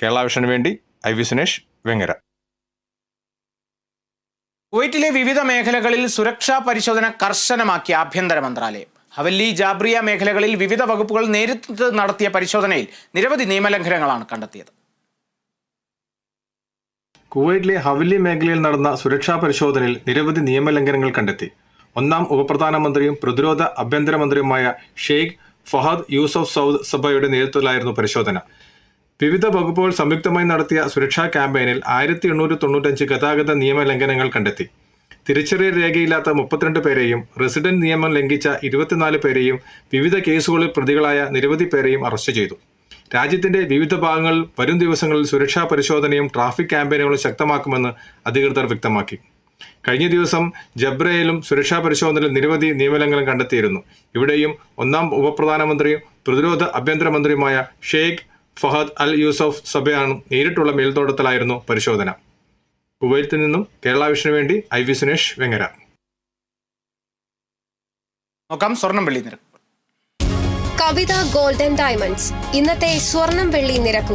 കേരള വിഷന് വേണ്ടി I V Sunesh Vengara. കുവൈറ്റിലെ വിവിധ മേഖലകളിൽ സുരക്ഷാ പരിശോധന കർശനമാക്കിയ ആഭ്യന്തര മന്ത്രാലയം. ഹവല്ലി ജാബ്രിയ മേഖലകളിൽ വിവിധ വകുപ്പുകൾ നേരിട്ട് നടത്തിയ പരിശോധനയിൽ നിരവധി നിയമലംഘനങ്ങളാണ് കണ്ടെത്തിയത്. കുവൈറ്റിലെ ഹവല്ലി മേഖലയിൽ നടന്ന സുരക്ഷാ പരിശോധനയിൽ നിരവധി നിയമലംഘനങ്ങൾ കണ്ടെത്തി. ഒന്നാം ഉപപ്രധാനമന്ത്രിയും പ്രതിരോധ ആഭ്യന്തരമന്ത്രിയുമായ ഷെയ്ഖ് ഫഹദ് യൂസഫ് സൗദ് സഭയുടെ നേതൃത്വത്തിലായിരുന്നു പരിശോധന. വിവിധ വകുപ്പുകൾ സംയുക്തമായി നടത്തിയ സുരക്ഷാ ക്യാമ്പയിനിൽ ആയിരത്തി എണ്ണൂറ്റി തൊണ്ണൂറ്റഞ്ച് ഗതാഗത നിയമ ലംഘനങ്ങൾ കണ്ടെത്തി. തിരിച്ചറിയൽ രേഖയില്ലാത്ത മുപ്പത്തിരണ്ട് പേരെയും റെസിഡന്റ് നിയമം ലംഘിച്ച ഇരുപത്തിനാല് പേരെയും വിവിധ കേസുകളിൽ പ്രതികളായ നിരവധി പേരെയും അറസ്റ്റ് ചെയ്തു. രാജ്യത്തിന്റെ വിവിധ ഭാഗങ്ങളിൽ വരും ദിവസങ്ങളിൽ സുരക്ഷാ പരിശോധനയും ട്രാഫിക് ക്യാമ്പയിനുകളും ശക്തമാക്കുമെന്ന് അധികൃതർ വ്യക്തമാക്കി. കഴിഞ്ഞ ദിവസം ജബ്രയിലും സുരക്ഷാ പരിശോധനയിൽ നിരവധി നിയമലംഘനം കണ്ടെത്തിയിരുന്നു. ഇവിടെയും ഒന്നാം ഉപപ്രധാനമന്ത്രിയും പ്രതിരോധ ആഭ്യന്തരമന്ത്രിയുമായ ഷെയ്ഖ് ഫഹദ് അൽ യൂസഫ് സഭയാണ് നേരിട്ടുള്ള മേൽത്തോട്ടത്തിലായിരുന്നു പരിശോധന. കുവൈത്തിൽ നിന്നും കേരള വിഷന് വേണ്ടി ഐ വി സുനേഷ് വെങ്ങര. നോക്കാം സ്വർണം വെള്ളി നിരക്ക് കവിത ഗോൾഡൻ ഡയമണ്ട്സ്. ഇന്നത്തെ സ്വർണം വെള്ളി നിരക്കുകൾ.